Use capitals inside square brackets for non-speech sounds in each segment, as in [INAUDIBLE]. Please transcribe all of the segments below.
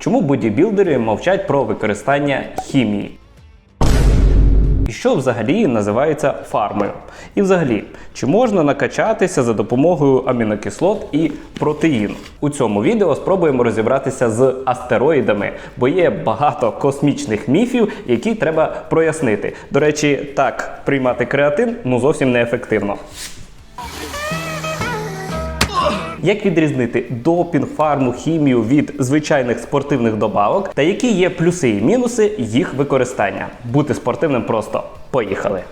Чому бодібілдери мовчать про використання хімії? І що взагалі називається фармою? І взагалі, чи можна накачатися за допомогою амінокислот і протеїну? У цьому відео спробуємо розібратися з астероїдами, бо є багато космічних міфів, які треба прояснити. До речі, так приймати креатин ну зовсім неефективно. Як відрізнити допінг, фарму, хімію від звичайних спортивних добавок та які є плюси і мінуси їх використання? Бути спортивним просто поїхали.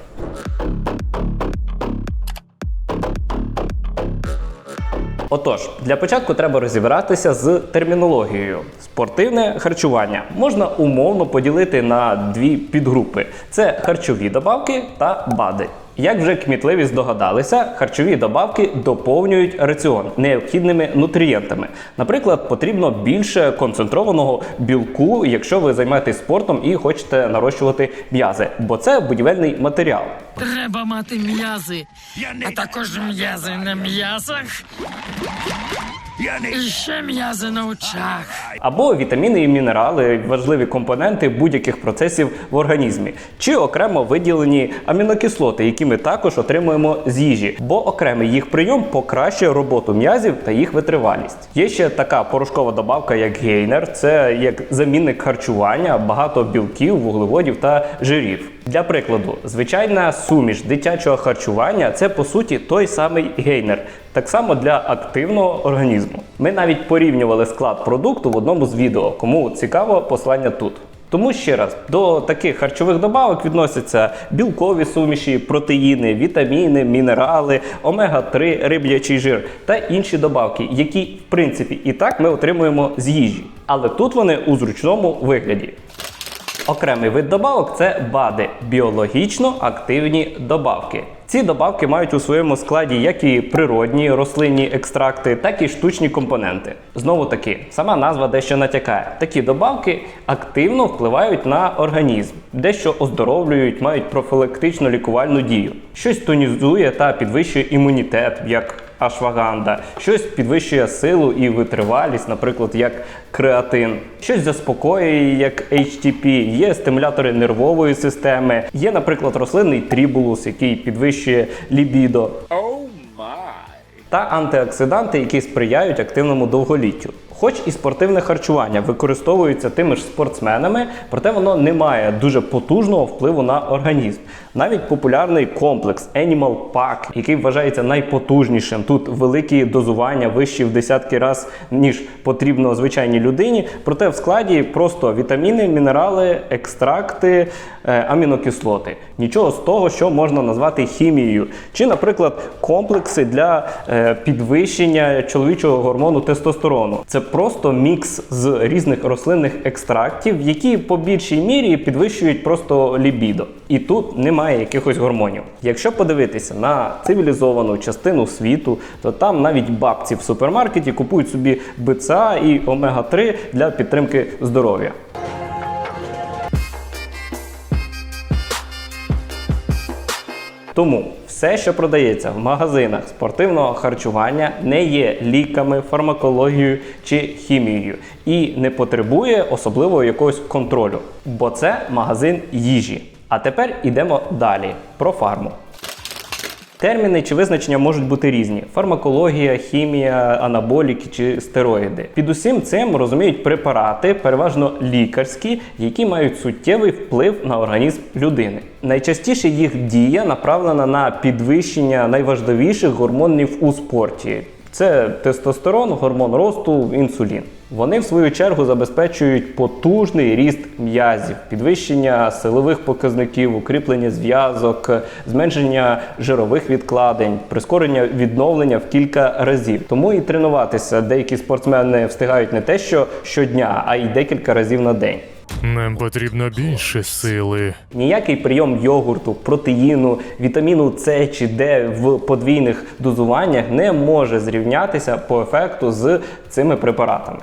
Отож, для початку треба розібратися з термінологією. Спортивне харчування можна умовно поділити на дві підгрупи: це харчові добавки та БАДи. Як вже кмітливі здогадалися, харчові добавки доповнюють раціон необхідними нутрієнтами. Наприклад, потрібно більше концентрованого білку, якщо ви займаєтесь спортом і хочете нарощувати м'язи, бо це будівельний матеріал. Треба мати м'язи, а також м'язи на м'язах. І ще м'язи на очах. або вітаміни і мінерали, важливі компоненти будь-яких процесів в організмі, чи окремо виділені амінокислоти, які ми також отримуємо з їжі, бо окремий їх прийом покращує роботу м'язів та їх витривалість. Є ще така порошкова добавка, як гейнер, це як замінник харчування, багато білків, вуглеводів та жирів. Для прикладу, звичайна суміш дитячого харчування це по суті той самий гейнер. Так само для активного організму. Ми навіть порівнювали склад продукту в одному з відео. Кому цікаво, послання тут. Тому ще раз, до таких харчових добавок відносяться білкові суміші, протеїни, вітаміни, мінерали, омега-3, риб'ячий жир та інші добавки, які в принципі і так ми отримуємо з їжі. Але тут вони у зручному вигляді. Окремий вид добавок це БАДи біологічно активні добавки. Ці добавки мають у своєму складі як і природні рослинні екстракти, так і штучні компоненти. Знову таки, сама назва дещо натякає. Такі добавки активно впливають на організм, дещо оздоровлюють, мають профілактично лікувальну дію. Щось тонізує та підвищує імунітет, як ашваганда, щось підвищує силу і витривалість, наприклад, як креатин, щось заспокоює, як HTP, є стимулятори нервової системи, є, наприклад, рослинний трібулус, який підвищує лібідо. Та антиоксиданти, які сприяють активному довголіттю. Хоч і спортивне харчування використовується тими ж спортсменами, проте воно не має дуже потужного впливу на організм. Навіть популярний комплекс Animal Pack, який вважається найпотужнішим. Тут великі дозування вищі в десятки раз, ніж потрібно звичайній людині. Проте в складі просто вітаміни, мінерали, екстракти, е, амінокислоти. Нічого з того, що можна назвати хімією. Чи, наприклад, комплекси для е, підвищення чоловічого гормону тестостерону. Це просто мікс з різних рослинних екстрактів, які по більшій мірі підвищують просто лібідо. І тут немає якихось гормонів. Якщо подивитися на цивілізовану частину світу, то там навіть бабці в супермаркеті купують собі БЦА і омега-3 для підтримки здоров'я. Тому все, що продається в магазинах спортивного харчування, не є ліками, фармакологією чи хімією і не потребує особливого якогось контролю, бо це магазин їжі. А тепер ідемо далі про фарму. Терміни чи визначення можуть бути різні: фармакологія, хімія, анаболіки чи стероїди. Під усім цим розуміють препарати, переважно лікарські, які мають суттєвий вплив на організм людини. Найчастіше їх дія направлена на підвищення найважливіших гормонів у спорті. Це тестостерон, гормон росту, інсулін. Вони в свою чергу забезпечують потужний ріст м'язів, підвищення силових показників, укріплення зв'язок, зменшення жирових відкладень, прискорення відновлення в кілька разів. Тому і тренуватися деякі спортсмени встигають не те, що щодня, а й декілька разів на день. Нам потрібно більше сили. Ніякий прийом йогурту, протеїну, вітаміну С чи Д в подвійних дозуваннях не може зрівнятися по ефекту з цими препаратами.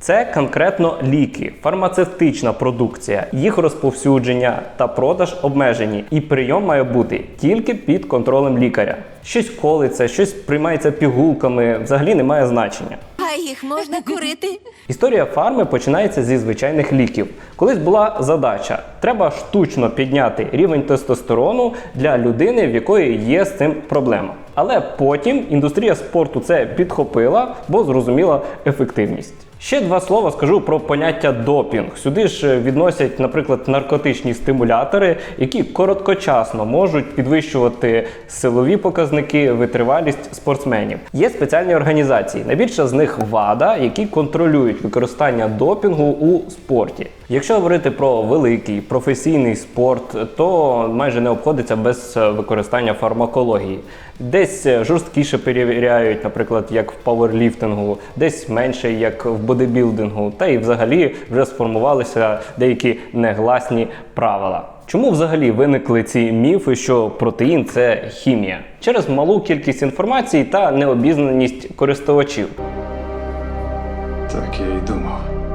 Це конкретно ліки, фармацевтична продукція, їх розповсюдження та продаж обмежені, і прийом має бути тільки під контролем лікаря. Щось колиться, щось приймається пігулками, взагалі не має значення. А їх можна курити? Історія фарми починається зі звичайних ліків. Колись була задача: треба штучно підняти рівень тестостерону для людини, в якої є з цим проблема. Але потім індустрія спорту це підхопила, бо зрозуміла ефективність. Ще два слова скажу про поняття допінг. Сюди ж е, відносять, наприклад, наркотичні стимулятори, які короткочасно можуть підвищувати силові показники, витривалість спортсменів. Є спеціальні організації. Найбільша з них ВАДА, які контролюють використання допінгу у спорті. Якщо говорити про великий професійний спорт, то майже не обходиться без е, використання фармакології. Десь е, жорсткіше перевіряють, наприклад, як в пауерліфтингу, десь менше, як в бодибілдингу, та і взагалі вже сформувалися деякі негласні правила. Чому взагалі виникли ці міфи, що протеїн це хімія? Через малу кількість інформації та необізнаність користувачів. Так я й думав.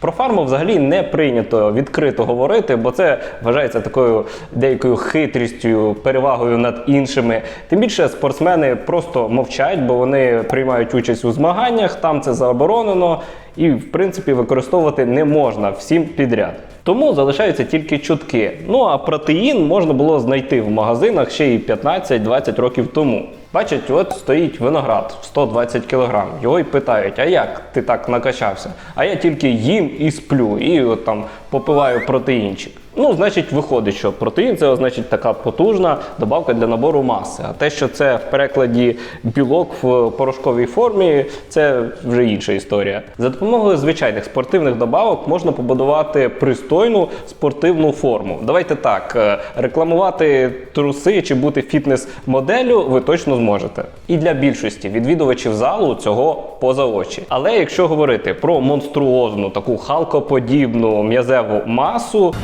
Про фарму взагалі не прийнято відкрито говорити, бо це вважається такою деякою хитрістю, перевагою над іншими. Тим більше спортсмени просто мовчать, бо вони приймають участь у змаганнях, там це заборонено, і в принципі використовувати не можна всім підряд. Тому залишаються тільки чутки. Ну а протеїн можна було знайти в магазинах ще й 15-20 років тому. Бачать, от стоїть виноград в 120 кг. Його й питають, а як ти так накачався? А я тільки їм і сплю, і от там попиваю протеїнчик. Ну, значить, виходить, що протеїн це значить така потужна добавка для набору маси. А те, що це в перекладі білок в порошковій формі, це вже інша історія. За допомогою звичайних спортивних добавок можна побудувати пристойну спортивну форму. Давайте так, е, рекламувати труси чи бути фітнес-моделлю ви точно зможете. І для більшості відвідувачів залу цього поза очі. Але якщо говорити про монструозну таку халкоподібну м'язеву масу,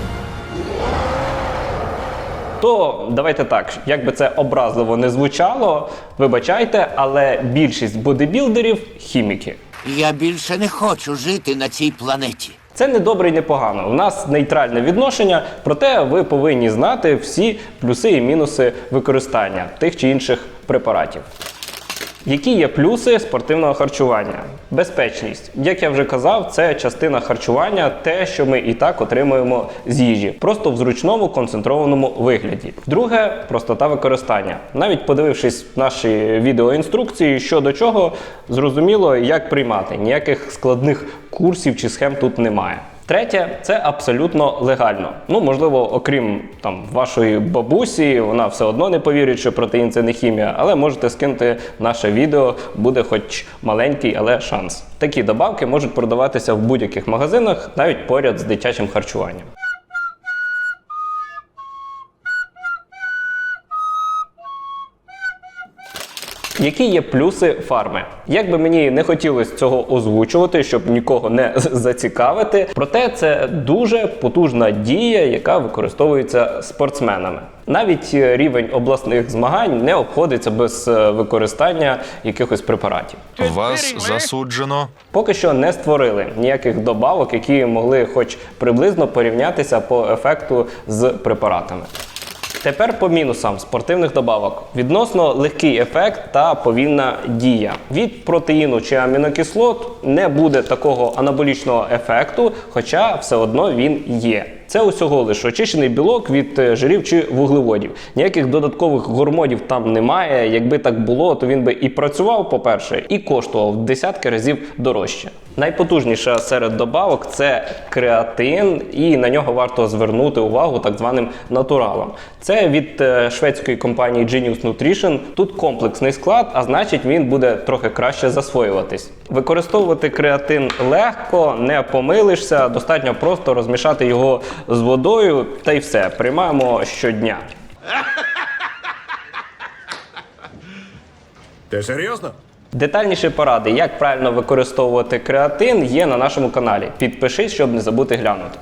то давайте так, як би це образливо не звучало, вибачайте, але більшість бодибілдерів хіміки. Я більше не хочу жити на цій планеті. Це не добре і не погано. У нас нейтральне відношення, проте ви повинні знати всі плюси і мінуси використання тих чи інших препаратів. Які є плюси спортивного харчування? Безпечність. Як я вже казав, це частина харчування, те, що ми і так отримуємо з їжі, просто в зручному концентрованому вигляді. Друге простота використання. Навіть подивившись наші відеоінструкції, що до чого, зрозуміло, як приймати. Ніяких складних курсів чи схем тут немає. Третє, це абсолютно легально. Ну, можливо, окрім там вашої бабусі, вона все одно не повірить, що протеїн це не хімія, але можете скинути наше відео, буде хоч маленький, але шанс. Такі добавки можуть продаватися в будь-яких магазинах, навіть поряд з дитячим харчуванням. Які є плюси фарми? Як би мені не хотілося цього озвучувати, щоб нікого не [LAUGHS] зацікавити, проте це дуже потужна дія, яка використовується спортсменами. Навіть е, рівень обласних змагань не обходиться без е, використання якихось препаратів. Вас засуджено. Поки що не створили ніяких добавок, які могли хоч приблизно порівнятися по ефекту з препаратами. Тепер по мінусам спортивних добавок. Відносно легкий ефект та повільна дія. Від протеїну чи амінокислот не буде такого анаболічного ефекту, хоча все одно він є. Це усього лише очищений білок від е, жирів чи вуглеводів. Ніяких додаткових гормонів там немає. Якби так було, то він би і працював, по-перше, і коштував в десятки разів дорожче. Найпотужніша серед добавок це креатин, і на нього варто звернути увагу так званим натуралам. Це від е, шведської компанії Genius Nutrition. Тут комплексний склад, а значить він буде трохи краще засвоюватись. Використовувати креатин легко, не помилишся, достатньо просто розмішати його з водою, та й все. Приймаємо щодня. Ти серйозно? Детальніші поради, як правильно використовувати креатин, є на нашому каналі. Підпишись, щоб не забути глянути.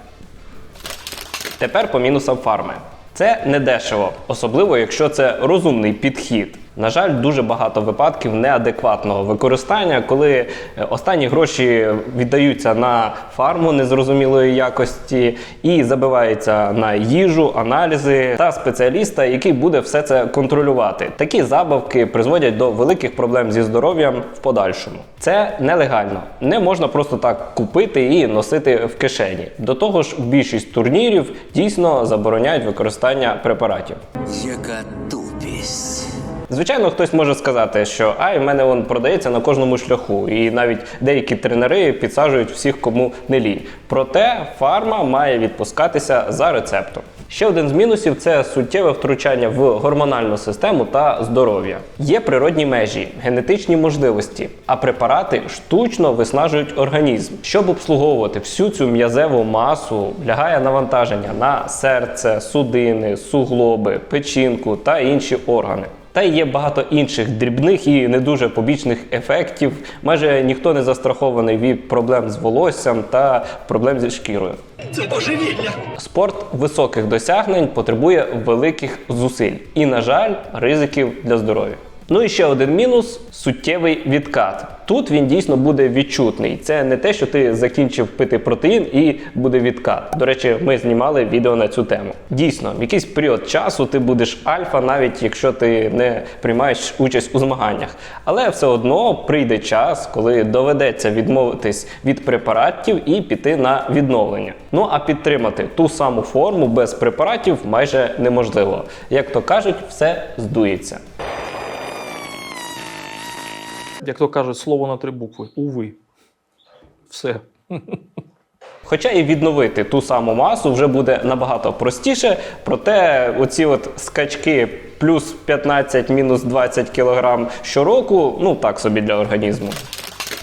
Тепер по мінусам фарми. Це не дешево, особливо якщо це розумний підхід. На жаль, дуже багато випадків неадекватного використання, коли е, останні гроші віддаються на фарму незрозумілої якості і забиваються на їжу, аналізи та спеціаліста, який буде все це контролювати. Такі забавки призводять до великих проблем зі здоров'ям в подальшому. Це нелегально. Не можна просто так купити і носити в кишені. До того ж, більшість турнірів дійсно забороняють використання препаратів. Яка тупість. Звичайно, хтось може сказати, що ай, в мене він продається на кожному шляху, і навіть деякі тренери підсаджують всіх, кому не лінь. Проте фарма має відпускатися за рецептом. Ще один з мінусів це суттєве втручання в гормональну систему та здоров'я. Є природні межі, генетичні можливості, а препарати штучно виснажують організм. Щоб обслуговувати всю цю м'язеву масу, лягає навантаження на серце, судини, суглоби, печінку та інші органи. Та й є багато інших дрібних і не дуже побічних ефектів. Майже ніхто не застрахований від проблем з волоссям та проблем зі шкірою. Це божевілля! Спорт високих досягнень потребує великих зусиль і, на жаль, ризиків для здоров'я. Ну і ще один мінус суттєвий відкат. Тут він дійсно буде відчутний. Це не те, що ти закінчив пити протеїн і буде відкат. До речі, ми знімали відео на цю тему. Дійсно, в якийсь період часу ти будеш альфа, навіть якщо ти не приймаєш участь у змаганнях. Але все одно прийде час, коли доведеться відмовитись від препаратів і піти на відновлення. Ну а підтримати ту саму форму без препаратів майже неможливо. Як то кажуть, все здується. Як то кажуть, слово на три букви. Уви. Все. Хоча і відновити ту саму масу вже буде набагато простіше, проте оці от скачки плюс 15, мінус 20 кг щороку, ну так собі для організму.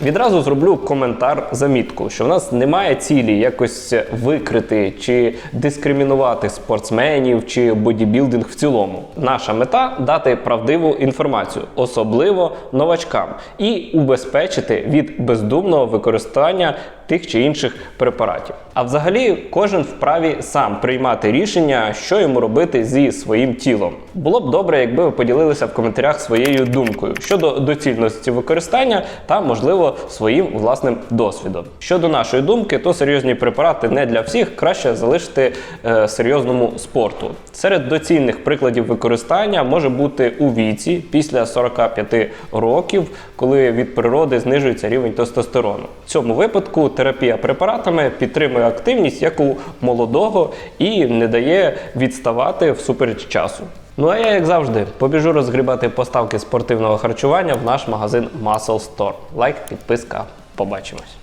Відразу зроблю коментар замітку, що в нас немає цілі якось викрити чи дискримінувати спортсменів чи бодібілдинг в цілому. Наша мета дати правдиву інформацію, особливо новачкам, і убезпечити від бездумного використання тих чи інших препаратів. А взагалі, кожен вправі сам приймати рішення, що йому робити зі своїм тілом. Було б добре, якби ви поділилися в коментарях своєю думкою щодо доцільності використання та, можливо, своїм власним досвідом. Щодо нашої думки, то серйозні препарати не для всіх, краще залишити е, серйозному спорту. Серед доцільних прикладів використання може бути у віці після 45 років, коли від природи знижується рівень тестостерону. В цьому випадку терапія препаратами підтримує активність як у молодого і не дає відставати всупереч часу. Ну а я, як завжди, побіжу розгрібати поставки спортивного харчування в наш магазин Muscle Store. Лайк, підписка. Побачимось.